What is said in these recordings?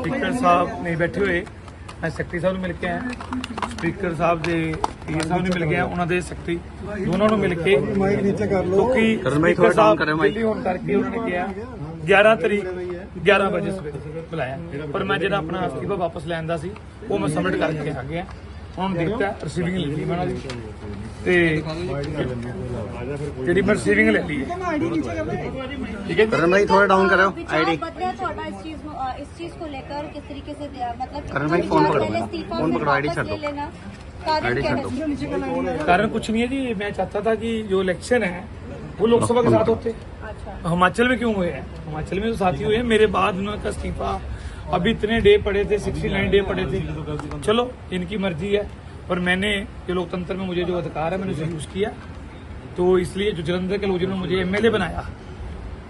Speaker ਸਾਹਿਬ ਨੇ ਬੈਠੇ ਹੋਏ। ਮੈਂ ਸੈਕਟਰੀ ਸਾਹਿਬ ਨੂੰ ਮਿਲ ਕੇ ਆਇਆ। ਸਪੀਕਰ ਸਾਹਿਬ ਦੇ ਪੀਏ ਸਾਹਿਬ ਨੂੰ ਮਿਲ ਗਿਆ ਉਹਨਾਂ ਦੇ ਸੈਕਟਰੀ ਦੋਨਾਂ ਨੂੰ ਮਿਲ ਕੇ। ਮਾਈਕ ਨੀਚੇ ਕਰ ਲਓ ਕਿਉਂਕਿ down ਸਾਹਿਬ। ਦਿੱਲੀ ਹੋਣ ਕਰਕੇ ਉਹਨਾਂ ਨੇ ਕਿਹਾ 11 ਤਰੀਕ 11 ਵਜੇ ਸਵੇਰੇ ਬੁਲਾਇਆ। ਪਰ ਮੈਂ ਜਿਹੜਾ ਆਪਣਾ ਅਸਤੀਫਾ ਵਾਪਸ ਲੈਣ ਦਾ ਸੀ ਉਹ ਮੈਂ ਸਬਮਿਟ ਕਰਕੇ ਆ ਗਿਆ। ਹੁਣ ਦਿੱਤਾ ਰਿਸੀਵਿੰਗ ਲੈ ਲਈ। ਤੇ ਜਿਹੜੀ ਮੈਂ ਰਿਸੀਵਿੰਗ ਲੈ ਲਈ? कारण कुछ नहीं है जी मैं चाहता था कि जो इलेक्शन है वो लोकसभा के साथ होते हिमाचल में क्यों हुए हैं हिमाचल में जो साथी हुए हैं मेरे बाद उनका इस्तीफा अभी इतने डे पड़े थे सिक्सटी नाइन डे पड़े थे चलो इनकी मर्जी है पर मैंने ये लोकतंत्र में मुझे जो अधिकार है मैंने उसे यूज किया तो इसलिए जो जलंधर के लोगों ने मुझे एमएलए बनाया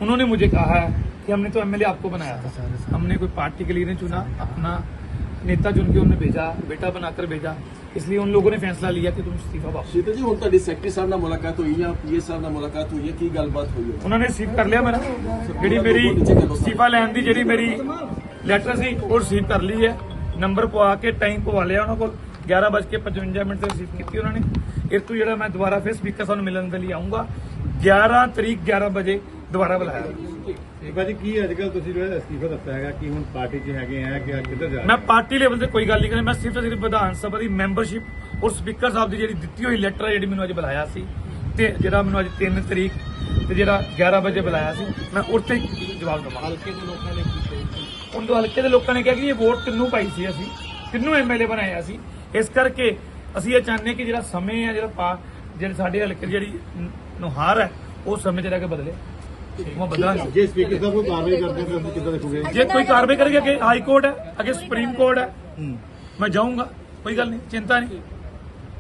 उन्होंने मुझे कहा है कि हमने तो एमएलए आपको बनाया था हमने कोई पार्टी के लिए नहीं चुना अपना नेता चुन के उन्होंने भेजा बेटा बनाकर भेजा इसलिए उन लोगों ने फैसला लिया कि तुम इस्तीफा वापस ਸ਼ੀਤਲ ਜੀ ਹੁਣ ਤੁਹਾਡੀ ਸੈਕਟਰੀ ਸਾਹਿਬ ਨਾਲ ਮੁਲਾਕਾਤ ਹੋਈ ਜਾਂ ਪੀਏ ਸਾਹਿਬ ਨਾਲ ਮੁਲਾਕਾਤ ਹੋਈ ਹੈ ਕੀ ਗੱਲਬਾਤ ਹੋਈ ਹੈ ਉਹਨਾਂ ਨੇ ਰਿਸੀਵ ਕਰ ਲਿਆ ਮੇਰਾ ਜਿਹੜੀ ਮੇਰੀ ਅਸਤੀਫਾ ਲੈਣ ਦੀ ਜਿਹੜੀ ਮੇਰੀ ਲੈਟਰ ਸੀ ਉਹ ਰਿਸੀਵ ਕਰ ਲਈ ਹੈ। ਨੰਬਰ ਪਵਾ ਕੇ ਟਾਈਮ ਪਵਾ ਲਿਆ ਉਹਨਾਂ ਕੋਲ। 11:55 ਮਿੰਟ ਤੇ ਰਿਸੀਵ ਕੀਤੀ ਉਹਨਾਂ ਨੇ। ਇਸ ਤੋਂ ਜਿਹੜਾ ਮੈਂ ਦੁਬਾਰਾ ਫਿਰ ਸਪੀਕਰ ਸਾਹਿਬ ਨੂੰ ਮਿਲਣ ਦੇ ਲਈ ਆਉਂਗਾ 11 ਤਰੀਕ 11 ਵਜੇ ਦੁਬਾਰਾ ਬੁਲਾਇਆ। ਭਾਜੀ ਕੀ ਅੱਜ ਕੱਲ ਤੁਸੀਂ ਜਿਹੜਾ ਅਸਤੀਫਾ ਦਿੱਤਾ ਹੈਗਾ ਕਿ ਹੁਣ ਪਾਰਟੀ 'ਚ ਹੈਗੇ ਆ ਕਿ ਕਿੱਧਰ ਜਾ ਮੈਂ ਪਾਰਟੀ ਲੈਵਲ ਤੇ ਕੋਈ ਗੱਲ ਨਹੀਂ ਕਰਨੀ ਮੈਂ ਸਿਰਫ ਸਿਰਫ ਵਿਧਾਨ ਸਭਾ ਦੀ ਮੈਂਬਰਸ਼ਿਪ ਔਰ ਸਪੀਕਰ ਸਾਹਿਬ ਦੀ ਜਿਹੜੀ ਦਿੱਤੀ ਹੋਈ ਲੈਟਰ ਹੈ ਜਿਹੜੀ ਮੈਨੂੰ ਅੱਜ ਬੁਲਾਇਆ ਸੀ। ਤੇ ਜਿਹੜਾ ਮੈਨੂੰ ਅੱਜ 3 ਤਰੀਕ ਤੇ ਜਿਹੜਾ 11 ਵਜੇ ਬੁਲਾਇਆ ਸੀ ਮੈਂ ਉੱਥੇ ਹੀ ਜਵਾਬ ਦਵਾਂ ਹਲਕੇ ਦੇ ਲੋਕਾਂ ਨੇ ਉਹਨਾਂ ਹਲਕੇ ਦੇ ਲੋਕਾਂ ਨੇ ਕਿਹਾ ਕਿ ਇਹ ਵੋਟ ਕਿੰਨੂੰ ਪਾਈ ਸੀ ਅਸੀਂ ਕਿੰਨੂੰ ਐਮਐਲਏ ਬਣਾਇਆ ਸੀ ਇਸ ਕਰਕੇ ਅਸੀਂ ਇਹ ਚਾਹੁੰਦੇ ਕਿ ਜਿਹੜਾ ਸਮੇਂ ਹੈ ਜਿਹੜਾ ਪਾ ਜਿਹੜੇ ਸਾਡੇ ਹਲਕੇ ਦੀ ਜਿਹੜੀ ਨੁਹਾਰ ਹੈ ਉਹ ਸਮੇਂ 'ਚ ਰਹਿ ਕੇ ਬਦਲੇ। ਉਹ ਬਦਲਾਂਗੇ। ਜੇ ਸਪੀਕਰ ਸਾਹਿਬ ਕੋਈ ਕਾਰਵਾਈ ਕਰਦੇ ਤਾਂ ਤੁਸੀਂ ਕਿੱਦਾਂ ਦੇਖੋਗੇ? ਜੇ ਕੋਈ ਕਾਰਵਾਈ ਕਰੇਗਾ ਅੱਗੇ ਹਾਈ ਕੋਰਟ ਹੈ ਅੱਗੇ ਸੁਪਰੀਮ ਕੋਰਟ ਹੈ। ਮੈਂ ਜਾਊਂਗਾ ਕੋਈ ਗੱਲ ਨਹੀਂ ਚਿੰਤਾ ਨਹੀਂ।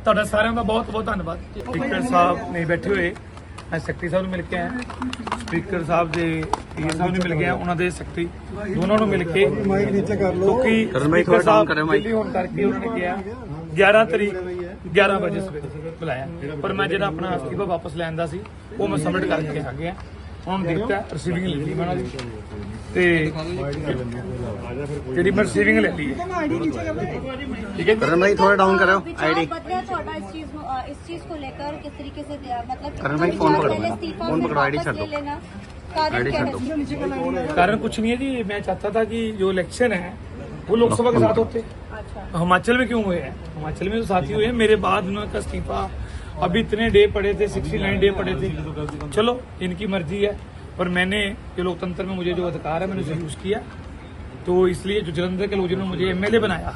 ਤੁਹਾਡਾ ਸਾਰਿਆਂ ਦਾ ਬਹੁਤ ਬਹੁਤ ਧੰਨਵਾਦ। ਸਪੀਕਰ ਸਾਹਿਬ ਨੇ ਬੈਠੇ ਹੋਏ ਮੈਂ ਸੈਕਟਰੀ ਸਾਹਿਬ ਨੂੰ ਮਿਲ ਕੇ ਆਇਆ ਸਪੀਕਰ ਸਾਹਿਬ ਦੇ ਪੀਏ ਸਾਹਿਬ ਨੂੰ ਮਿਲ ਗਿਆ ਉਹਨਾਂ ਦੇ ਸੈਕਟਰੀ ਦੋਨਾਂ ਨੂੰ ਮਿਲ ਕੇ। ਮਾਈਕ ਨੀਚੇ ਕਰ ਲਓ ਕਿਉਂਕਿ down ਸਾਹਿਬ। ਦਿੱਲੀ ਹੋਣ ਕਰਕੇ ਉਹਨਾਂ ਨੇ ਕਿਹਾ 11 ਤਰੀਕ 11 ਵਜੇ ਸਵੇਰੇ ਬੁਲਾਇਆ। ਪਰ ਮੈਂ ਜਿਹੜਾ ਆਪਣਾ ਅਸਤੀਫਾ ਵਾਪਸ ਲੈਣ ਦਾ ਸੀ ਉਹ ਮੈਂ ਸਬਮਿਟ ਕਰਕੇ ਆ ਗਿਆ। ਹੁਣ ਦਿੱਤਾ ਰਿਸੀਵਿੰਗ ਲੈ ਲਈ ਤੇ ਰਿਸੀਵਿੰਗ ਲੈ ਲਈ ਹੈ। ਤੁਹਾਡਾ ਇਸ ਚੀਜ਼ ਨੂੰ ਇਸ ਚੀਜ਼ ਨੂੰ ਲੈ ਕੇ ਕਿਸ ਤਰੀਕੇ ਸੇ ਦਿਆ- ਮਤਲਬ ਕਰਨ कारण कुछ नहीं है जी मैं चाहता था की जो इलेक्शन है वो लोकसभा के साथ होते हिमाचल में क्यों हुए हैं हिमाचल में हुए हैं मेरे बाद इस्तीफा अभी इतने डे पड़े थे सिक्सटी नाइन डे पड़े थे चलो इनकी मर्जी है पर मैंने ये लोकतंत्र में मुझे जो अधिकार है मैंने उसे यूज किया तो इसलिए जो जलंधर के लोगों ने मुझे एमएलए बनाया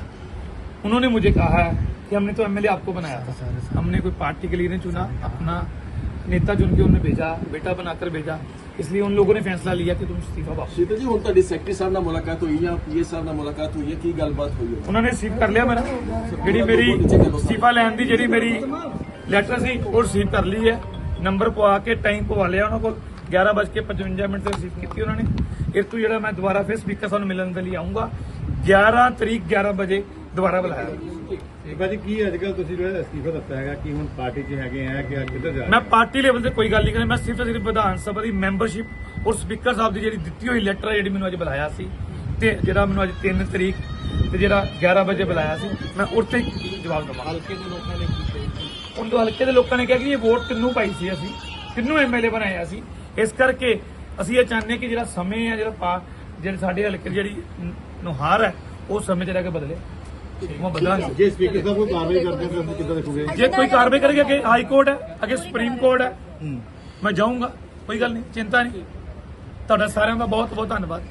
उन्होंने मुझे कहा है कि हमने तो एमएलए आपको बनाया था हमने कोई पार्टी के लिए नहीं चुना अपना नेता चुन के उन्होंने भेजा बेटा बनाकर भेजा इसलिए उन लोगों ने फैसला लिया कि तुम इस्तीफा वापस ਸ਼ੀਤਲ ਜੀ ਹੁਣ ਤੁਹਾਡੀ ਸੈਕਟਰੀ ਸਾਹਿਬ ਨਾਲ ਮੁਲਾਕਾਤ ਹੋਈ ਜਾਂ ਪੀਏ ਸਾਹਿਬ ਨਾਲ ਮੁਲਾਕਾਤ ਹੋਈ ਹੈ ਕੀ ਗੱਲਬਾਤ ਹੋਈ ਹੈ ਉਹਨਾਂ ਨੇ ਰਿਸੀਵ ਕਰ ਲਿਆ ਮੇਰਾ ਜਿਹੜੀ ਮੇਰੀ ਅਸਤੀਫਾ ਲੈਣ ਦੀ ਜਿਹੜੀ ਮੇਰੀ ਲੈਟਰ ਸੀ ਉਹ ਰਿਸੀਵ ਕਰ ਲਈ ਹੈ। ਨੰਬਰ ਪਵਾ ਕੇ ਟਾਈਮ ਪਵਾ ਲਿਆ ਉਹਨਾਂ ਕੋਲ। 11:55 ਮਿੰਟ ਤੇ ਰਿਸੀਵ ਕੀਤੀ ਉਹਨਾਂ ਨੇ। ਇਸ ਤੋਂ ਜਿਹੜਾ ਮੈਂ ਦੁਬਾਰਾ ਫਿਰ ਸਪੀਕਰ ਸਾਹਿਬ ਨੂੰ ਮਿਲਣ ਦੇ ਲਈ ਆਉਂਗਾ 11 ਤਰੀਕ 11 ਵਜੇ ਦੁਬਾਰਾ ਬੁਲਾਇਆ। ਭਾਜੀ ਕੀ ਅੱਜ ਕੱਲ ਤੁਸੀਂ ਜਿਹੜਾ ਅਸਤੀਫਾ ਦਿੱਤਾ ਹੈਗਾ ਕਿ ਹੁਣ ਪਾਰਟੀ 'ਚ ਹੈਗੇ ਆ ਕਿ ਕਿੱਧਰ ਜਾ ਮੈਂ ਪਾਰਟੀ ਲੈਵਲ ਤੇ ਕੋਈ ਗੱਲ ਨਹੀਂ ਕਰਨੀ ਮੈਂ ਸਿਰਫ ਸਿਰਫ ਵਿਧਾਨ ਸਭਾ ਦੀ ਮੈਂਬਰਸ਼ਿਪ ਔਰ ਸਪੀਕਰ ਸਾਹਿਬ ਦੀ ਜਿਹੜੀ ਦਿੱਤੀ ਹੋਈ ਲੈਟਰ ਹੈ ਜਿਹੜੀ ਮੈਨੂੰ ਅੱਜ ਬੁਲਾਇਆ ਸੀ। ਤੇ ਜਿਹੜਾ ਮੈਨੂੰ ਅੱਜ 3 ਤਰੀਕ ਤੇ ਜਿਹੜਾ 11 ਵਜੇ ਬੁਲਾਇਆ ਸੀ ਮੈਂ ਉੱਥੇ ਹੀ ਜਵਾਬ ਦਵਾਂ ਹਲਕੇ ਦੇ ਲੋਕਾਂ ਨੇ ਉਹਨਾਂ ਹਲਕੇ ਦੇ ਲੋਕਾਂ ਨੇ ਕਿਹਾ ਕਿ ਇਹ ਵੋਟ ਕਿੰਨੂੰ ਪਾਈ ਸੀ ਅਸੀਂ ਕਿੰਨੂੰ ਐਮਐਲਏ ਬਣਾਇਆ ਸੀ ਇਸ ਕਰਕੇ ਅਸੀਂ ਇਹ ਚਾਹੁੰਦੇ ਕਿ ਜਿਹੜਾ ਸਮੇਂ ਹੈ ਜਿਹੜਾ ਪਾ ਜਿਹੜੇ ਸਾਡੇ ਹਲਕੇ ਦੀ ਜਿਹੜੀ ਨੁਹਾਰ ਹੈ ਉਹ ਸਮੇਂ 'ਚ ਰਹਿ ਕੇ ਬਦਲੇ। ਜੇ ਸਪੀਕਰ ਸਾਹਿਬ ਕੋਈ ਕਾਰਵਾਈ ਕਰਦੇ ਤਾਂ ਤੁਸੀਂ ਕਿੱਦਾਂ ਦੇਖੋਗੇ? ਜੇ ਕੋਈ ਕਾਰਵਾਈ ਕਰੇਗਾ ਅੱਗੇ ਹਾਈ ਕੋਰਟ ਹੈ ਅੱਗੇ ਸੁਪਰੀਮ ਕੋਰਟ ਹੈ ਮੈਂ ਜਾਊਂਗਾ ਕੋਈ ਗੱਲ ਨਹੀਂ ਚਿੰਤਾ ਨਹੀਂ। ਤੁਹਾਡਾ ਸਾਰਿਆਂ ਦਾ ਬਹੁਤ ਬਹੁਤ ਧੰਨਵਾਦ।